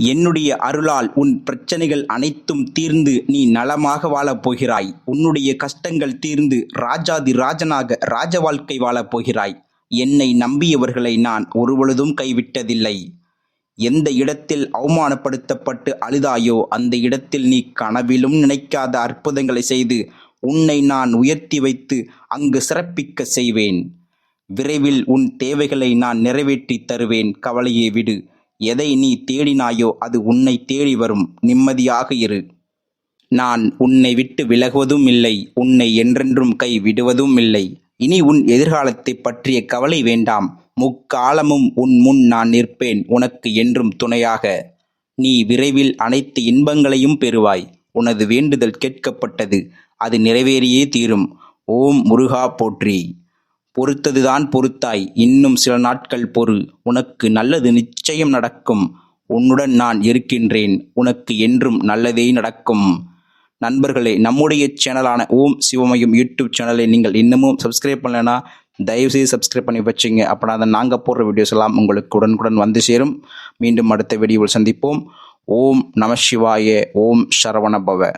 என்னுடைய அருளால் உன் பிரச்சனைகள் அனைத்தும் தீர்ந்து நீ நலமாக வாழப் போகிறாய். உன்னுடைய கஷ்டங்கள் தீர்ந்து ராஜாதி ராஜனாக ராஜ வாழ்க்கை வாழப் போகிறாய். என்னை நம்பியவர்களை நான் ஒருபொழுதும் கைவிட்டதில்லை. எந்த இடத்தில் அவமானப்படுத்தப்பட்டு அழுதாயோ அந்த இடத்தில் நீ கனவிலும் நினைக்காத அற்புதங்களை செய்து உன்னை நான் உயர்த்தி வைத்து அங்கு சிறப்பிக்க செய்வேன். விரைவில் உன் தேவைகளை நான் நிறைவேற்றித் தருவேன். கவலையை விடு. எதை நீ தேடினாயோ அது உன்னை தேடி வரும். நிம்மதியாக இரு. நான் உன்னை விட்டு விலகுவதும் இல்லை. உன்னை என்றென்றும் கை விடுவதும் இல்லை. இனி உன் எதிர்காலத்தை பற்றிய கவலை வேண்டாம். முக்காலமும் உன் முன் நான் நிற்பேன். உனக்கு என்றும் துணையாக. நீ விரைவில் அனைத்து இன்பங்களையும் பெறுவாய். உனது வேண்டுதல் கேட்கப்பட்டது. அது நிறைவேறியே தீரும். ஓம் முருகா போற்றி. பொறுத்ததுதான் பொறுத்தாய். இன்னும் சில நாட்கள் பொறு. உனக்கு நல்லது நிச்சயம் நடக்கும். உன்னுடன் நான் இருக்கின்றேன். உனக்கு என்றும் நல்லதே நடக்கும். நண்பர்களே நம்முடைய சேனலான ஓம் சிவமயம் யூடியூப் சேனலை நீங்கள் இன்னமும் சப்ஸ்கிரைப் பண்ணலைன்னா தயவுசெய்து சப்ஸ்கிரைப் பண்ணி வச்சுங்க. அப்படின்னா அதை நாங்கள் போடுற வீடியோஸ் எல்லாம் உங்களுக்கு உடனுக்குடன் வந்து சேரும். மீண்டும் அடுத்த வீடியோவில் சந்திப்போம். ஓம் நம சிவாய. ஓம் சரவண பவ.